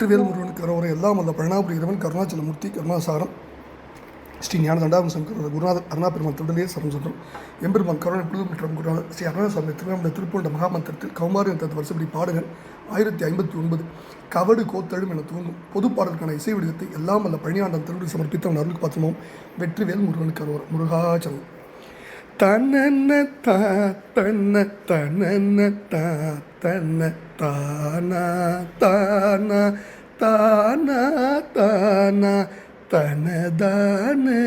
வெற்றிவேல் முருகன் கரவரை எல்லாம் அல்ல பழனாபுரியவன் கருணாச்சலமூர்த்தி கருணாசாரம் ஸ்ரீ ஞானதண்டாபன் சங்கர் குருநாதர் அருணா பெருமான் தொண்டலே சரம் எம்பெருமான் கருணை புழுது மற்றும் குருநாதர் ஸ்ரீ அருணாசாமி திருவண்ணாமலை திருப்பூண்ட மகாமந்திரத்தில் கௌமாரி என்ற வருஷப்படி பாடுகள் ஆயிரத்தி ஐம்பத்தி ஒன்பது. கவடு கோத்தழும் என தூங்கும் பொது பாடலுக்கான இசை வடிவத்தை எல்லாம் அல்ல பழனியாண்டம் திருவிழி சமர்ப்பித்த அருள் பார்த்தோம் வெற்றிவேல் முருகன் கரோரை முருகாச்சலம். തന്നന്ന താ തന്ന തന്നന്ന താ തന്ന താന താന താന താന തനതാണ്.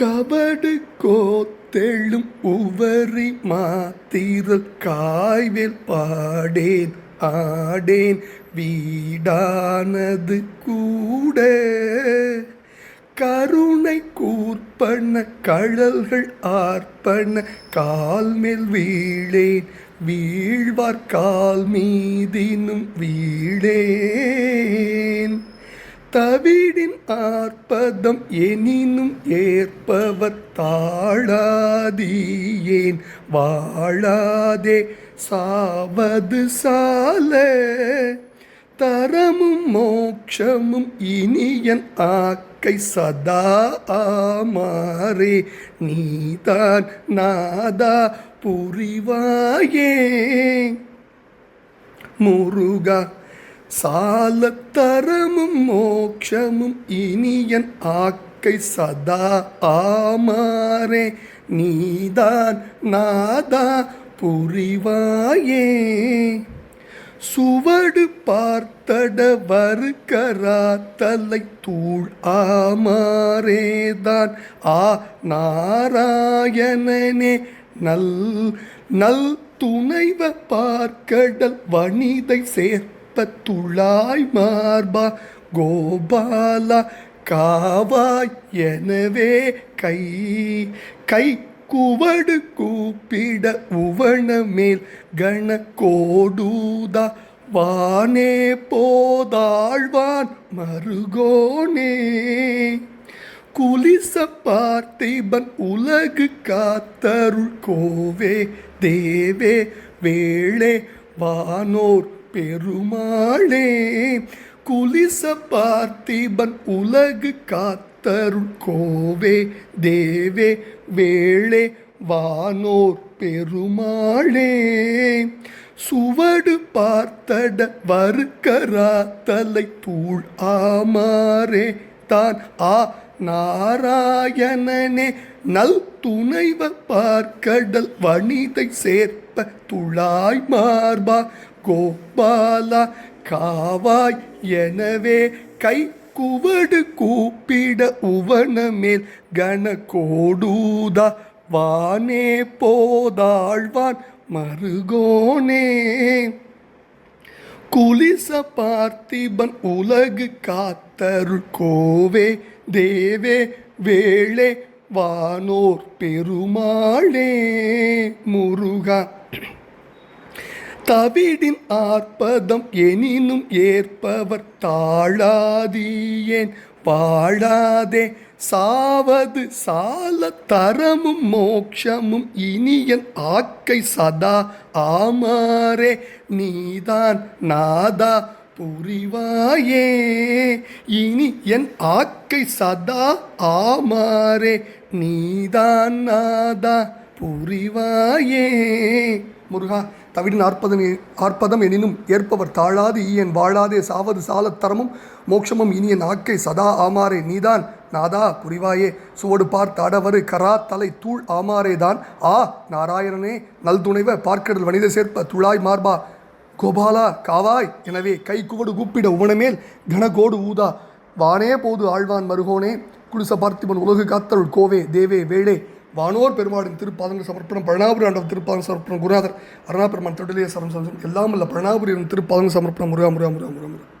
കബട് കോത്തെഴും ഉവറി മാത്തിരു കായ്വിൽ പാടേൻ ആടേൻ വീടാനത് കൂടേ. கருணை கூர்ப்பன கழல்கள் ஆர்ப்பன கால் மேல் வீழேன் வீழ்வார் கால் மீதினும் வீழேன். தவிடின் ஆர்ப்பதம் எனினும் ஏற்பவர் தாழாதீயேன் வாழாதே சாவது சால. தரமும் மோட்சமும் இனியன் ஆக்கை சதா ஆமாறே. நீதான் நாதா புரிவாயே. முருகா சால தரமும் மோட்சமும் இனியன் ஆக்கை சதா ஆமாறே. நீதான் நாதா புரிவாயே. சுவடு பார்த்தட வருக்கரா தலை தூள் ஆமாரேதான் ஆ நாராயணனே நல் நல் துணைவ பார்க்கடல் வனிதை சேர்ப்ப துளாய் மார்பா. கோபாலா காவாய் எனவே கை கை குவடு கூப்பிட உவண மேல் கண கோடூதா வானே போதாழ்வான் மருகோனே. குலிச பார்த்திபன் உலகு காத்தருள் கோவே தேவே வேளே வானோர் பெருமாளே. குலிச பார்த்திபன் உலகு காத்த கோவே தேவே வேளே வானோர் பெருமாளே. சுவடு பார்த்தட வருக்கரா தலை தூள் ஆமாறே. தான் ஆ நாராயணனே நல் துணைவ பார்க்கடல் வணிதை சேர்ப்ப துளாய் மார்பா. கோபாலா காவாய் எனவே கை குவடு கூப்பிட உவனமேல் கண கோடூதா வானே போதாழ்வான் மருகோனே குலிச பார்த்திபன் உலகு காத்தரு கோவே தேவே வேளே வானோர் பெருமாளே முருகா தவிடின் ஆர்ப்பதம் எனினும் ஏற்பவர் தாழாதீயேன். வாழாதே சாவது சால தரமும் மோட்சமும் இனியன் ஆக்கை சதா ஆமாரே நீதான் நாதா புரிவாயே. இனி என் ஆக்கை சதா ஆமாரே நீதான் நாதா புரிவாயே. முருகா தவிடின் ஆர்ப்பதம் ஆர்ப்பதம் எனினும் ஏற்பவர் தாழாது ஈயன் வாழாதே சாவது சாலத்தரமும் மோட்சமும் இனியன் ஆக்கை சதா ஆமாரே நீதான். நாதா புரிவாயே. சுவடு பார்த்து அடவரு கரா தலை தூள் ஆமாறேதான் ஆ நாராயணனே நல்துணைவ பார்க்கடல் வனித சேர்ப்ப துளாய் மார்பா. கோபாலா காவாய். எனவே கை குவடு கூப்பிட உவனமேல் கனகோடு ஊதா. வானே போது ஆழ்வான் மருகோனே குடிச பார்த்திபன் உலகு காத்தருள் கோவே தேவே வேளே. வானோர் பெருமாடின் திருப்பாதங்கள் சமர்ப்பணம் பழனாபுரி ஆண்டவர் திருப்பாதம் சமர்ப்பணம் குருநாதர் அருணா பெருமான் தொட்டிலே சரம் சமர்ப்பணம் எல்லாம் இல்லை பழனாபுரி திருப்பாதங்கள் சமர்ப்பணம் முருகா முருகா முருகா முருகா முருகா.